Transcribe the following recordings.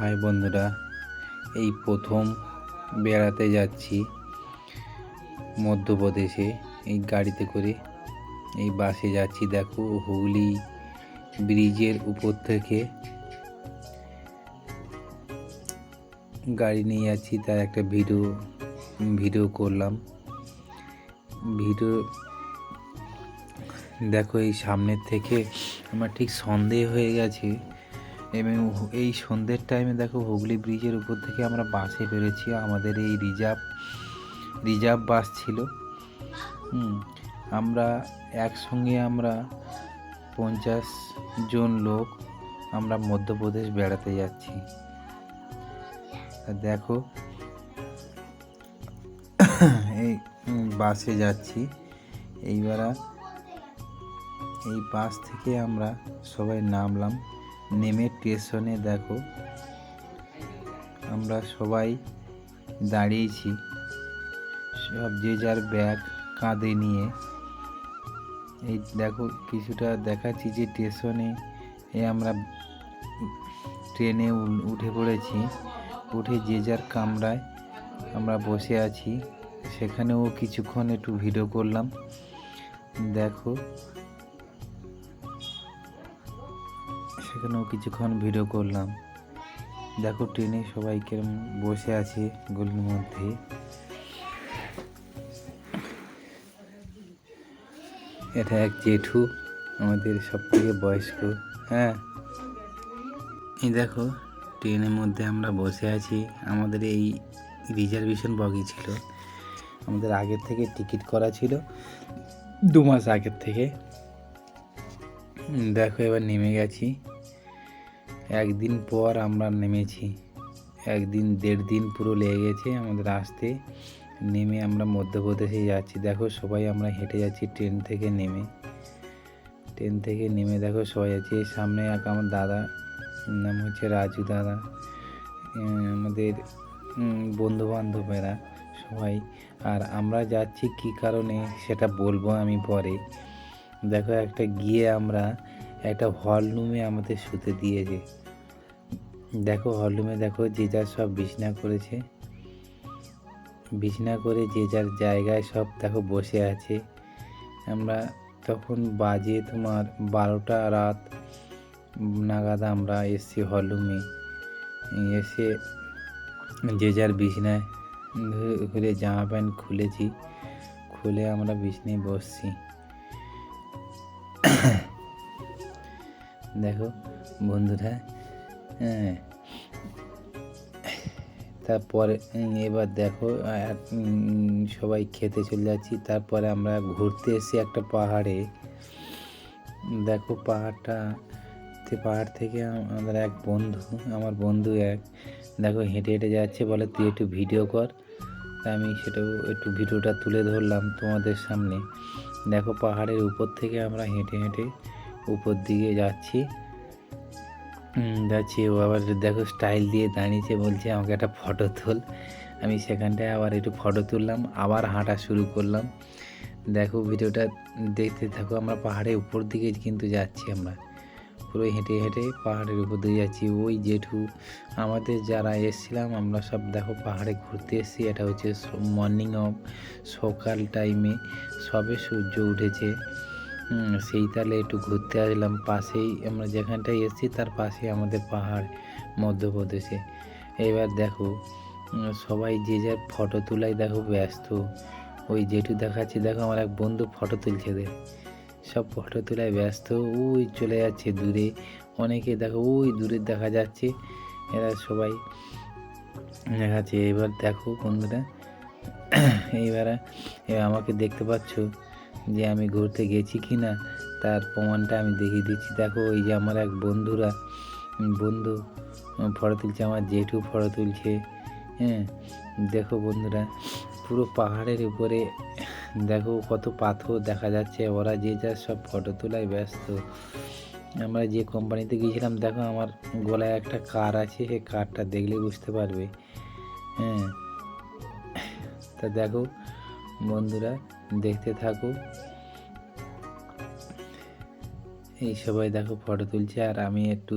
High বন্ধুরা, এই প্রথম বেড়াতে যাচ্ছি মধ্যপ্রদেশে। এই গাড়িতে করে এই বাসে যাচ্ছি, দেখো হুগলি ব্রিজের উপর থেকে। গাড়ি নিয়ে যাচ্ছি, তার একটা ভিডিও ভিডিও করলাম। ভিডিও, দেখো এই সামনের থেকে, আমার ঠিক সন্দেহ হয়ে গেছে। এবং এই সন্ধ্যের টাইমে দেখো হুগলি ব্রিজের উপর থেকে আমরা বাসে বেরোচ্ছি। আমাদের এই রিজার্ভ রিজার্ভ বাস ছিল। আমরা একসঙ্গে আমরা পঞ্চাশ জন লোক আমরা মধ্যপ্রদেশ বেড়াতে যাচ্ছি। দেখো, এই বাসে যাচ্ছি। এইবার এই বাস থেকে আমরা সবাই নামলাম। নেমে স্টেশনে দেখো। আমরা সবাই দাঁড়িয়েছি। সব যে যার ব্যাগ কাঁধে নিয়ে। এই দেখো, কিছুটা দেখাচ্ছি যে স্টেশনে আমরা ট্রেনে উঠে পড়েছি। উঠে যে যার কামরায় আমরা বসে আছি। সেখানেও কিছুক্ষণ একটু ভিডিও করলাম। দেখো সেখানেও কিছুক্ষণ ভিডিও করলাম। দেখো ট্রেনে সবাই কেরম বসে আছে গলির মধ্যে। এটা এক জেঠু, আমাদের সব থেকে বয়স্ক হ্যাঁ? এই দেখো ট্রেনের মধ্যে আমরা বসে আছি। আমাদের এই রিজার্ভেশন বগি ছিল। আমাদের আগের থেকে টিকিট করা ছিল, দু মাস আগের থেকে। দেখো এবার নেমে গেছি। একদিন পর আমরা নেমেছি। একদিন, দেড় দিন পুরো লেগে গেছে আমাদের আসতে। নেমে আমরা মধ্যপ্রদেশে যাচ্ছি। দেখো সবাই আমরা হেঁটে যাচ্ছি ট্রেন থেকে নেমে। ট্রেন থেকে নেমে দেখো সবাই যাচ্ছি। সামনে এক আমার দাদা, নাম হচ্ছে রাজু দাদা। আমাদের বন্ধু বান্ধবেরা সবাই। আর আমরা যাচ্ছি কি কারণে সেটা বলব আমি পরে। দেখো একটা গিয়ে আমরা একটা হল রুমে আমাদের শুতে দিয়েছে। দেখো হল রুমে দেখো, যে যার সব বিছনা করেছে। বিছনা করে যে যার জায়গায় সব দেখো বসে আছে। আমরা তখন বাজে তোমার বারোটা রাত নাগাদ আমরা এসছি হল রুমে এসে যে যার বিছনায় ঘুরে- জামা প্যান্ট খুলেছি, খুলে আমরা বিছনায় বসছি। দেখো, বন্ধুরা তারপরে এবার দেখো সবাই খেতে চলে যাচ্ছি। তারপরে আমরা ঘুরতে এসেছি একটা পাহাড়ে। দেখো পাহাড়টা পাহাড় থেকে আম- আমাদের এক বন্ধু, আমার বন্ধু এক, দেখো হেঁটে হেঁটে যাচ্ছে বলে, তুই একটু ভিডিও কর। আমি সেটাও একটু ভিডিওটা তুলে ধরলাম তোমাদের সামনে। দেখো পাহাড়ের উপর থেকে আমরা হেঁটে হেঁটে উপর দিকে যাচ্ছি। যাচ্ছি ও আবার দেখো স্টাইল দিয়ে দাঁড়িয়েছে, বলছে আমাকে একটা ফটো তোল। আমি সেখানটায় আবার একটু ফটো তুললাম, আবার হাঁটা শুরু করলাম। দেখো ভিডিওটা দেখতে থাকো, আমরা পাহাড়ের উপর দিকে কিন্তু যাচ্ছি আমরা। পুরো হেঁটে হেঁটে পাহাড়ের উপর দিয়ে যাচ্ছি। ওই জেঠু, আমাদের যারা এসছিলাম, আমরা সব দেখো পাহাড়ে ঘুরতে এসেছি। এটা হচ্ছে মর্নিং অফ সকাল টাইমে সবে সূর্য উঠেছে। সেই তালে একটু ঘুরতে আসলাম। পাশেই আমরা যেখানটায় এসেছি, তার পাশে আমাদের পাহাড়, মধ্যপ্রদেশে। এবার দেখো সবাই যে যার ফটো তোলায় দেখো ব্যস্ত। ওই যেটু দেখাচ্ছি, দেখো আমার এক বন্ধু ফটো তুলছে দে। সব ফটো তোলায় ব্যস্ত, ওই চলে যাচ্ছে দূরে। অনেকে দেখো, ওই দূরে দেখা যাচ্ছে। এরা সবাই দেখাচ্ছে। এবার দেখো বন্ধুরা এইবারে আমাকে দেখতে পাচ্ছ। যে আমি ঘুরতে গেছি কি না, তার প্রমাণটা আমি দেখিয়ে দিচ্ছি। দেখো ওই যে আমার এক বন্ধুরা বন্ধু ফটো তুলছে, আমার জেঠু ফটো তুলছে হ্যাঁ? দেখো বন্ধুরা, পুরো পাহাড়ের উপরে, দেখো কত পাথর দেখা যাচ্ছে, ওরা যে যার সব ফটো তোলায় ব্যস্ত। আমরা যে কোম্পানিতে গিয়েছিলাম, দেখো আমার গলায় একটা কার আছে, সেই কারটা দেখলে বুঝতে পারবে হ্যাঁ? তা দেখো বন্ধুরা দেখতে থাকো এই সবাই দেখো ফটো তুলছে আর আমি একটু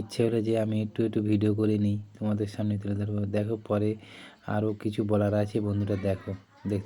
ইচ্ছে হলো যে আমি একটু একটু ভিডিও করে নিই। তোমাদের সামনে তুলে ধরবো। দেখো পরে আরও কিছু বলার আছে, বন্ধুরা দেখো। দেখতে